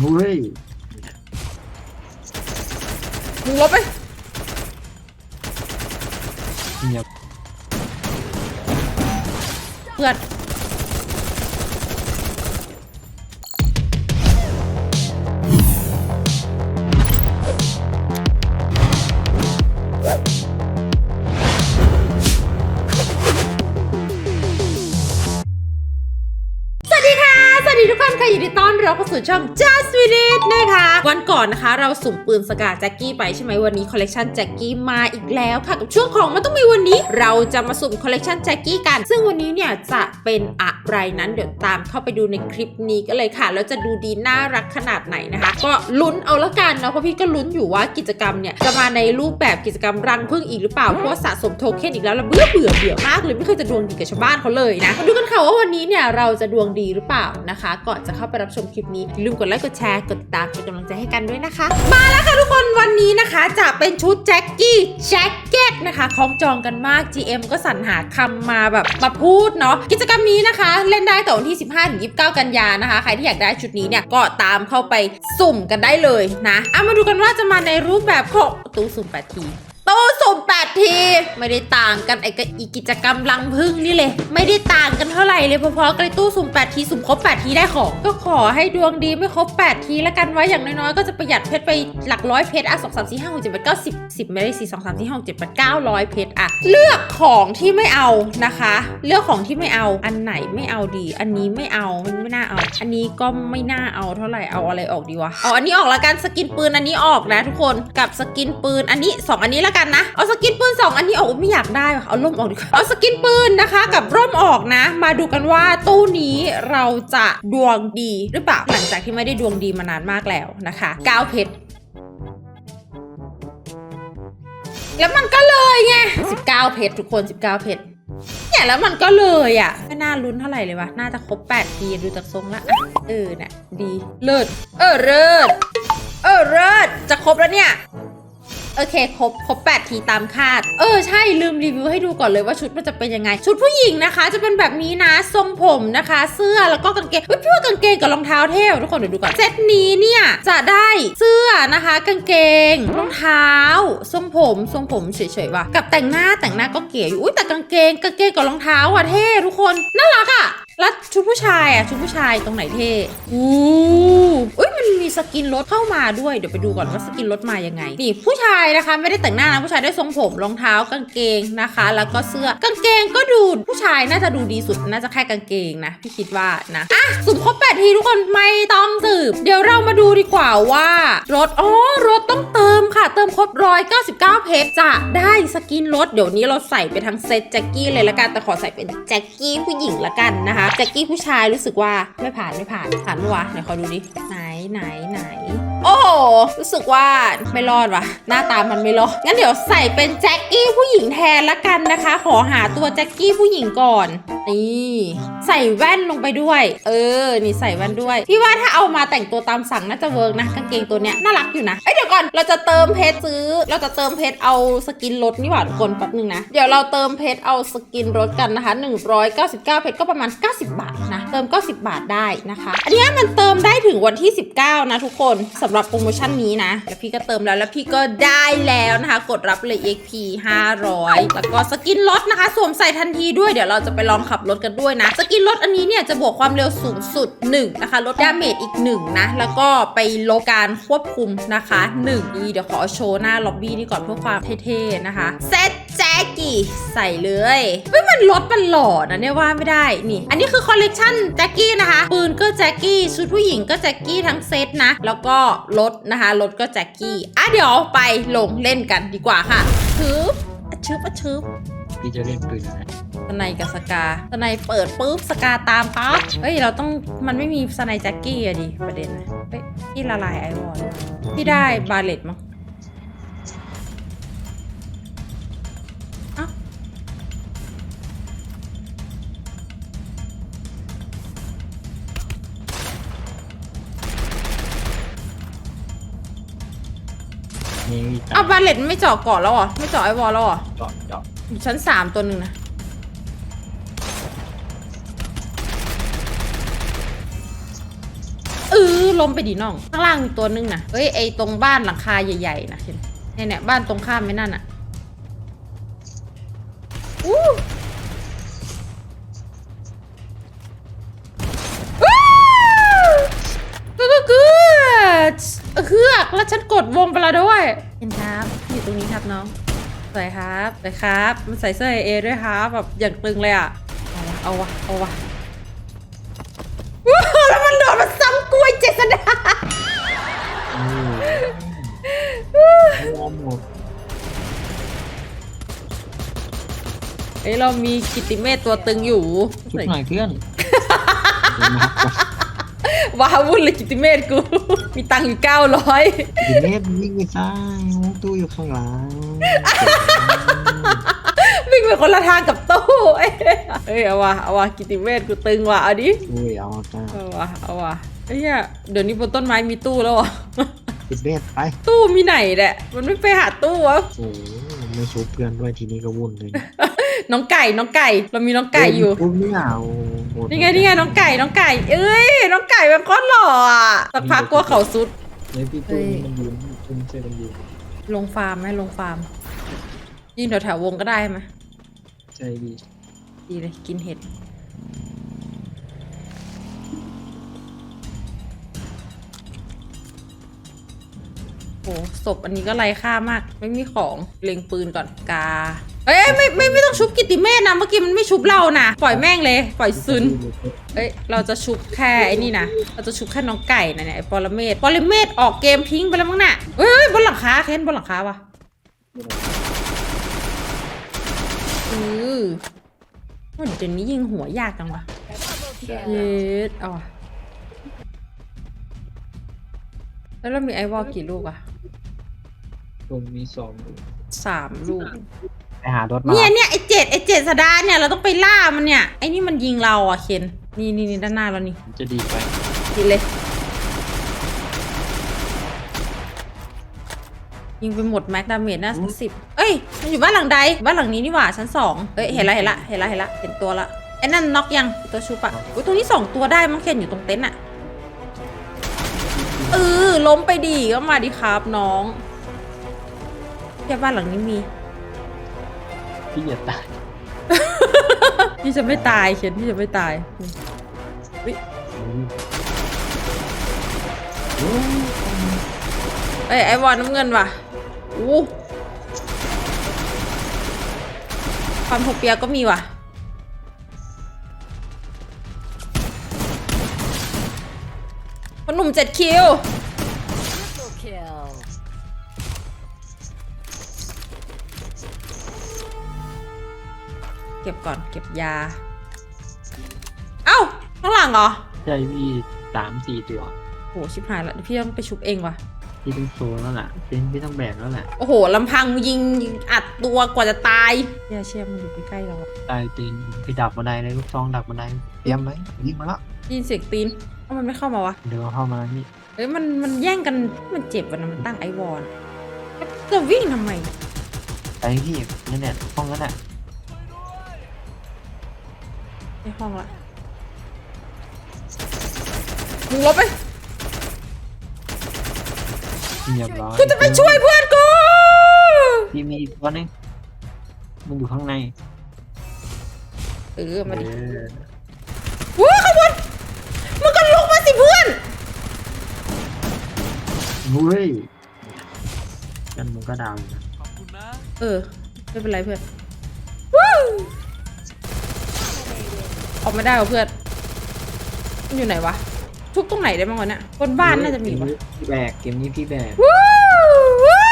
เฮ้ยมึงลบไปเงียบ เพื่อน รับเข้าสู่ช่อง Just w i t It นะคะ วันก่อนนะคะ เราสุ่มปืนสกาแจ็กกี้ไปใช่ไหมวันนี้คอลเลกชันแจ็กกี้มาอีกแล้วค่ะ กับช่วงของมันต้องมีวันนี้เราจะมาสุ่มคอลเลกชันแจ็กกี้กัน ซึ่งวันนี้เนี่ยจะเป็นอะไรนั้นเดี๋ยวตามเข้าไปดูในคลิปนี้กันเลยค่ะ แล้วจะดูดีน่ารักขนาดไหนนะคะ ก็ลุ้นเอาละกันเนาะเพราะพี่ก็ลุ้นอยู่ว่ากิจกรรมเนี่ยจะมาในรูปแบบกิจกรรมรังพึ่งอีกหรือเปล่าเพราะสะสมโทเค็นอีกแล้วแล้วเบื่อเบื่อเบื่อมากเลยไม่เคยจะดวงดีกับชาวบ้านเขาเลยนะมาดูกันค่ะว่าวันนี้เนี่ยเราจะดวงดีหรือเปล่านะคะ ก่อนจะเข้าไปรับชมคลิปนี้อย่าลืมกดไลค์กดแชร์กดติดตามเป็นกำลังใจให้กันด้วยนะคะ มาแล้วค่ะทุกคนวันนี้นะคะจะเป็นชุดแจ็คกี้แจ็คเก็ตนะคะคล้องจองกันมาก GM ก็สรรหาคำมาแบบมาพูดเนาะกิจกรรมนี้นะคะ เล่นได้ต่อวันที่ 15-29 กันยานะคะ ใครที่อยากได้ชุดนี้เนี่ยก็ตามเข้าไปสุ่มกันได้เลยนะเอามาดูกันว่าจะมาในรูปแบบของตู้สุ่ม8ที ตู้สุ่ม8ที ไม่ได้ต่างกันไอ้กับอีกิจกรรมรังพึ่งนี่เลย ไม่ได้ต่างกันเท่าไหร่เลยพอๆกับไอ้ตู้สุ่ม8ทีสุ่มครบ8ทีได้ของก็ขอให้ดวงดีไม่ครบ8ทีแล้วกันไว้อย่างน้อยๆก็จะประหยัดเพชรไปหลักร้อยเพชรอะสองสามสี่ห้าหกเจ็ดแปดเก้าสิบสิบไม่ได้สี่สองสามสี่ห้าหกเจ็ดแปดเก้าร้อยเพชรอะเลือกของที่ไม่เอานะคะ เลือกของที่ไม่เอาอันไหนไม่เอาดี อันนี้ไม่เอามันไม่น่าเอา อันนี้ก็ไม่น่าเอาเท่าไหร่เอาอะไรออกดีวะเอาอันนี้ออกละกันสกินปืนอันนี้ออกนะทุกคนกับสกินปืนอันนี้สองอันนี้ละกันนะ เอาสกินปืนสองอันนี้ออกไม่อยากได้เอาร่มออกดีกว่าเอาสกินปืนนะคะ กับร่มออกนะ มาดูกันว่าตู้นี้เราจะดวงดีหรือเปล่าหลังจากที่ไม่ได้ดวงดีมานานมากแล้วนะคะ9เพชรแล้วมันก็เลยไง19 เพชรทุกคน 19 เพชรเนี่ยแล้วมันก็เลยอะไม่น่าลุ้นเท่าไหร่เลยวะน่าจะครบ8ทีดูจากทรงละเออน่ะดี เลิศเออเลิศเออเลิศจะครบแล้วเนี่ย โอเคครบครบ8ทีตามคาด เออใช่ลืมรีวิวให้ดูก่อนเลยว่าชุดมันจะเป็นยังไง ชุดผู้หญิงนะคะ จะเป็นแบบนี้นะทรงผมนะคะ เสื้อแล้วก็กางเกงเฮ้ยพี่ว่ากางเกงกับรองเท้าเท่ทุกคนเดี๋ยวดูก่อนเซตนี้เนี่ยจะได้เสื้อนะคะ กางเกงรองเท้า ทรงผม ทรงผมเฉยๆว่ะกับแต่งหน้าแต่งหน้าก็เก๋อยู่อุ้ยแต่กางเกงกางเกงกับรองเท้าอะเท่ทุกคนน่ารักอะแล้วชุดผู้ชายอะชุดผู้ชายตรงไหนเท่อู้อุ้ สกินรถเข้ามาด้วยเดี๋ยวไปดูก่อนว่าสกินรถมายังไง นี่ผู้ชายนะคะ ไม่ได้แต่งหน้านะผู้ชายได้ทรงผมรองเท้ากางเกงนะคะ แล้วก็เสื้อกางเกงก็ดูผู้ชายน่าจะดูดีสุดน่าจะแค่กางเกงนะพี่คิดว่านะอะสุ่มครบแปดทีทุกคนไม่ต้องสืบ เดี๋ยวเรามาดูดีกว่าว่ารถอ๋อรถต้องเติมค่ะ เติมครบร้อยเก้าสิบเก้าเพชรจะได้สกินรถเดี๋ยวนี้เราใส่ไปทั้งเซตแจ็คกี้เลยละกันแต่ขอใส่เป็นแจ็คกี้ผู้หญิงละกันนะคะแจ็คกี้ผู้ชายรู้สึกว่าไม่ผ่านไม่ผ่านผ่านปะวะไหนขอดูดิไหน ไหนไหน โอ้โหรู้สึกว่าไม่รอดวะหน้าตามันไม่รอด งั้นเดี๋ยวใส่เป็นแจ็คกี้ผู้หญิงแทนละกันนะคะ ขอหาตัวแจ็คกี้ผู้หญิงก่อน นี่ใส่แว่นลงไปด้วย เออ นี่ใส่แว่นด้วย พี่ว่าถ้าเอามาแต่งตัวตามสั่งน่าจะเวิร์กนะกางเกงตัวเนี้ยน่ารักอยู่นะเอ้ย ยวก่อน เราจะเติมเพชรซื้อ เราจะเติมเพชรเอาสกินรถนี่หว่าทุกคนแป๊บนึงนะ เดี๋ยวเราเติมเพชรเอาสกินรถกันนะคะ199 เพชรก็ประมาณ 90 บาทนะ เติม 90 บาทได้นะคะ อันนี้มันเติมได้ถึงวันที่ 19 นะทุกคนสำหรับโปรโมชั่นนี้นะ แล้วพี่ก็เติมแล้วแล้วพี่ก็ได้แล้วนะคะ กดรับเลย EXP 500 แล้วก็สกินรถนะคะสวมใส่ทันทีด้วย เดี๋ยวเราจะไปลองขับรถกันด้วยนะ สกินรถอันนี้เนี่ยจะบวกความเร็วสูงสุด 1 นะคะ ลดดาเมจอีก 1 นะ แล้วก็ไปลดการควบคุมนะคะ1นี่งดีเดี๋ยวขอโชว์หน้าล็อบบี้นี่ก่อนเพื่อความเท่ๆนะคะ เซตแจ็คกี้ใส่เลยเฮ้ยมันรถมันหล่อนะเนี่ยว่าไม่ได้นี่ อันนี้คือคอลเลกชันแจ็คกี้นะคะ ปืนก็แจ็คกี้ชุดผู้หญิงก็แจ็คกี้ทั้งเซตนะ แล้วก็รถนะคะรถก็แจ็คกี้อะเดี๋ยวไปลงเล่นกันดีกว่าค่ะชืบอะชืบอะชืบพี่จะเล่นปืนนะ สไนกับสกาสไนเปิดปุ๊บสกาตามปั๊บเฮ้ยเราต้องมันไม่มีสไนแจ็คกี้อะดิประเด็นนะเฮ้ยพี่ละลายไอวอลพี่ได้บาเลตมั้งเอ้านี่มีเอาบาเลตไม่เจาะเกาะแล้วเหรอไม่เจาะไอวอลแล้วเหรอเจาะเจาะอยู่ชั้นสามตัวหนึ่งนะ ล้มไปดิน้อง ข้างล่างตัวนึงนะเอ้ยไอตรงบ้านหลังคาใหญ่ๆนะเห็นเนี่ยเนี่ยบ้านตรงข้ามไม่นั่นอะอู้ว้าวก็เกือเฮือกแล้วฉันกดวงไปแล้วด้วยเห็นครับ อยู่ตรงนี้ครับน้องสวยครับสวยครับ มันใส่เสื้อเอด้วยครับ แบบอย่างตึงเลยอะเอาวะเอาวะเอาวะ อ้ยเรามีกิตติเมตตัวตึงอยู่ชุบหน่อยเพื่อนว้าวุ่นเลยกิตติเมตกู มีตังค์อยู่เก้าร้อยดิเมตวิ่งไปซ้ายตู้อยู่ข้างหลังวิ่งไปคนละทางกับตู้เอ้ยเอ้ยเอาวะเอาวะกิตติเมตกูตึงว่ะเอาดิอุ้ยเอาจ้าเอาวะเอาวะไอ้เหี้ยเดี๋ยวนี้บนต้นไม้มีตู้แล้วเหรอะดิเมตไปตู้มีไหนแหละมันไม่ไปหาตู้วะโอ้ไม่ชุบเพื่อนด้วยทีนี้ก็วุ่นเลย น้องไก่น้องไก่ เรามีน้องไก่อยู่ชุบไม่เอาหมดนี่ไงนี่ไงน้องไก่น้องไก่ เอ้ยน้องไก่เป็นโคตรหล่ออะสักพักกลัวเขาสุดเลยพี่ตู้นี่มันยืนตุ้มเสื้อมันยืนลงฟาร์มไหมลงฟาร์มยิงแถวแถวๆวงก็ได้ไหมใช่พี่ดีเลยกินเห็ดโหศพอันนี้ก็ไร้ค่ามาก ไม่มีของเล็งปืนก่อนกา เอ้ยไม่ไม่ไม่ต้องชุบกิตติเมธนะเมื่อกี้มันไม่ชุบเรานะปล่อยแม่งเลยปล่อยซึนเอ้ยเราจะชุบแค่ไอ้นี่นะเราจะชุบแค่น้องไก่นะเนี่ยไอ้ปรเมศปรเมศออกเกมทิ้งไปแล้วมั้งน่ะเฮ้ยเฮ้ยบนหลังคาเค้นบนหลังคาวะเออว่าเดี๋ยวนี้ยิงหัวยากจังวะเย็ดเอาวะแล้วเรามีไอวอลกี่ลูกอะผมมีสองสามลูก ไปหารถมาเนี่ยเนี่ยไอเจ็ดไอเจ็ดสดาเนี่ยเราต้องไปล่ามันเนี่ยไอนี่มันยิงเราอะเคนนี่นี่นี่ด้านหน้าเรานี่จะดีไปยิงเลย ยิงไปหมดแม็กดาเมจน่าสักสิบเอ้ยมันอยู่บ้านหลังใดบ้านหลังนี้นี่หว่าชั้นสองเอ้ยเห็นละเห็นละเห็นละเห็นละเห็นตัวละไอ้นั่นน็อกยังตัวชูปะอุ้ยตัวนี้สองตัวได้มั้งเคนอยู่ตรงเต็นท์อะเออล้มไปดีก็มาดีครับน้องแค่บ้านหลังนี้มี พี่อย่าตายพี่จะไม่ตายเคนพี่จะไม่ตายอุ๊ยเอ้ยไอวอนน้ำเงินว่ะอู้ความโทเปียก็มีว่ะ คนหนุ่มเจ็ดคิว ก็บก่อน เก็บยา เอ้า ข้างหลังเหรอ ใช่พี่สามสี่ตัวโหชิบหายละเดี๋ยวพี่ต้องไปชุบเองว่ะ พี่ต้องโซแล้วล่ะเป็นพี่ต้องแบกแล้วแหละโอ้โหลำพังยิงอัดตัวกว่าจะตายเชี่ยเชี่ยมันอยู่ใกล้ๆเราอะตายตีนพี่ดักบันไดเลยลูกซองดักบันไดเตรียมไว้ยิงมาแล้วได้ยินเสียงตีนเอ้ามันไม่เข้ามาวะ เดี๋ยวเข้ามานี่เอ้ยมันมันแย่งกันมันเจ็บวันนะมันตั้งไอวอลจะวิ่งทำไม ไปพี่นั่นแหละห้องนั้นแหละ ห้องละมึงลบไปเรียบร้อยกูจะไปช่วยเพื่อนกูพี่มีอีกตัวหนึงมันอยู่ข้างในเออมาดิเออว้าขบวนมึงก็ลุกมาสิเพื่อนเฮ้ยกันมึงก็ดาวอยู่นะ เออไม่เป็นไรเพื่อนวู้ ออกไม่ได้วะเพื่อนมันอยู่ไหนวะ ทุบตรงไหนได้บ้างวะเนี่ยบนบ้านน่าจะมีวะพี่แบกเกมนี้พี่แบกวู้วู้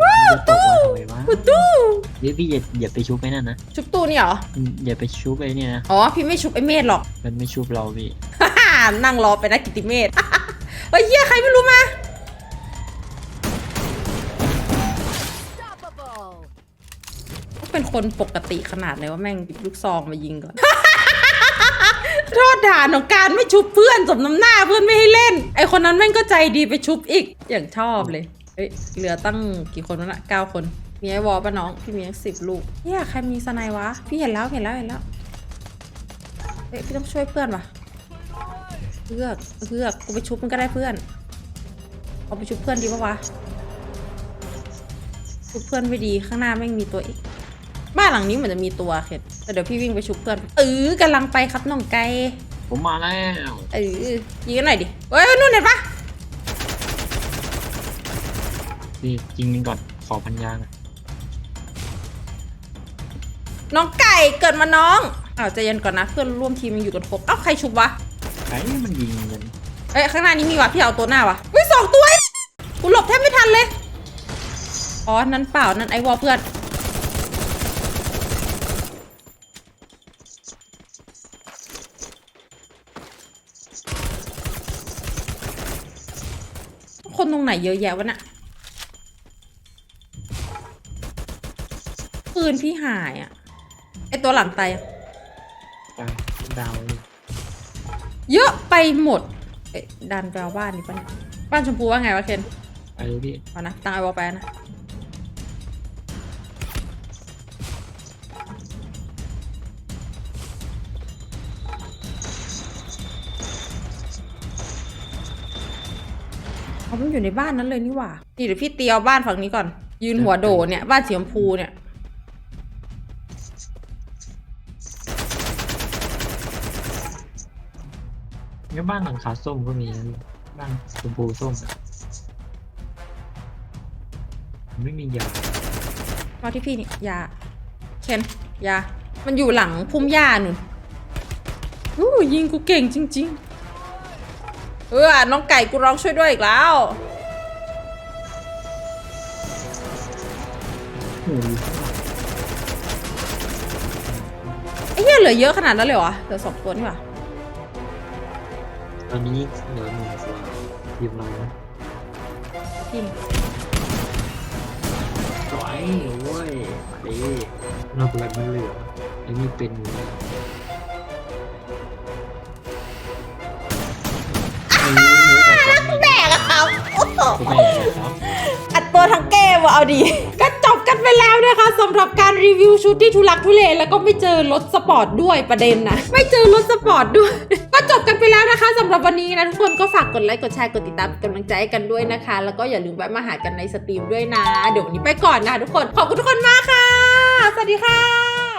วู้จะตกตู้มาทำไมวะวู้ตู้เดี๋ยวพี่อย่าอย่าไปชุบไอ้นั่นนะชุบตู้นี่เหรอ อืมอย่าไปชุบไอ้เนี่ยนะอ๋อ พี่ไม่ชุบไอ้เมธหรอก มันไม่ชุบเราพี่นั่งรอไปนะกิติเมธ เฮ้ยเฮียใครไม่รู้มา Unstoppable. เป็นคนปกติขนาดไหนว่าแม่งหยิบลูกซองมายิงก่อน โทษด่าของการไม่ชุบเพื่อนสมน้ำหน้าเพื่อนไม่ให้เล่น ไอคนนั้นแม่งก็ใจดีไปชุบอีกอย่างชอบเลยเฮ้ยเหลือตั้งกี่คนวะน่ะเก้าคน มีไอวอลปะน้องพี่มีสิบลูกเฮียใครมีสไนวะ พี่เห็นแล้วเห็นแล้วเห็นแล้วเฮ้ยพี่ต้องช่วยเพื่อนวะเพื่อกเพื่อกกูไปชุบมันก็ได้เพื่อนเอาไปชุบเพื่อนดีปะวะชุบเพื่อนไม่ดีข้างหน้าไม่งมีตัวอีก บ้านหลังนี้เหมือนจะมีตัวเข็ดแต่เดี๋ยวพี่วิ่งไปชุบเพื่อนเออกำลังไปครับน้องไก่ผมมาแล้วเออยิงกันหน่อยดิเฮ้ยนู่นเห็นปะนี่จริงมันก่อนขอพันยางอะน้องไก่เกิดมาน้องอ้าวใจเย็นก่อนนะเพื่อนร่วมทีมยังอยู่กันครบเอ้าใครชุบวะไอ้มันยิงกันเอ้ยข้างหน้านี้มีวะพี่เอาตัวหน้าวะวิสองตัวไอ้กูหลบแทบไม่ทันเลยอ๋อนั่นเปล่านั่นไอวอลเพื่อน คนตรงไหนเยอะแยะวะน่ะปืนพี่หายอะไอตัวหลังตายอะตายดาวเลยเยอะไปหมดเอ๊ะดันไปเอาบ้านดิปะเนี่ยบ้านชมพูว่าไงวะเคน ไปเลยพี่ เอานะตั้งไอวอลไปนะ เขามันอยู่ในบ้านนั้นเลยนี่หว่านี่เดี๋ยวพี่เตียวบ้านฝั่งนี้ก่อน ยืนหัวโดเนี่ยบ้านสีชมพูเนี่ยงั้นบ้านหลังคาส้มก็มีนะพี่บ้านชมพูส้มอะผมไม่มียามาที่พี่นี่ยาเคนยามันอยู่หลังพุ่มหญ้าหนุนอู้ยิงกูเก่งจริง ๆ เออน้องไก่กูร้องช่วยด้วยอีกแล้วโอ้โหไอ้เหี้ยเหลือเยอะขนาดนั้นเลยเหรอ เหลือสองตัวนี่หว่าตอนนี้เหลือหนึ่งตัวทีมเรานะพี่นี่สวยโว้ยมาดินอกแลมันเหลือไอ้นี่เป็น แบกอะครับอัดตัวทั้งเกมว่ะเอาดี ก็จบกันไปแล้วนะคะสำหรับการรีวิวชุดที่ทุลักทุเลแล้วก็ไม่เจอรถสปอร์ตด้วยประเด็นนะ ไม่เจอรถสปอร์ตด้วย ก็จบกันไปแล้วนะคะสำหรับวันนี้นะทุกคนก็ฝากกดไลค์กดแชร์กดติดตามเป็นกำลังใจให้กันด้วยนะคะ แล้วก็อย่าลืมแวะมาหากันในสตรีมด้วยนะ เดี๋ยววันนี้ไปก่อนนะคะทุกคนขอบคุณทุกคนมากค่ะ สวัสดีค่ะ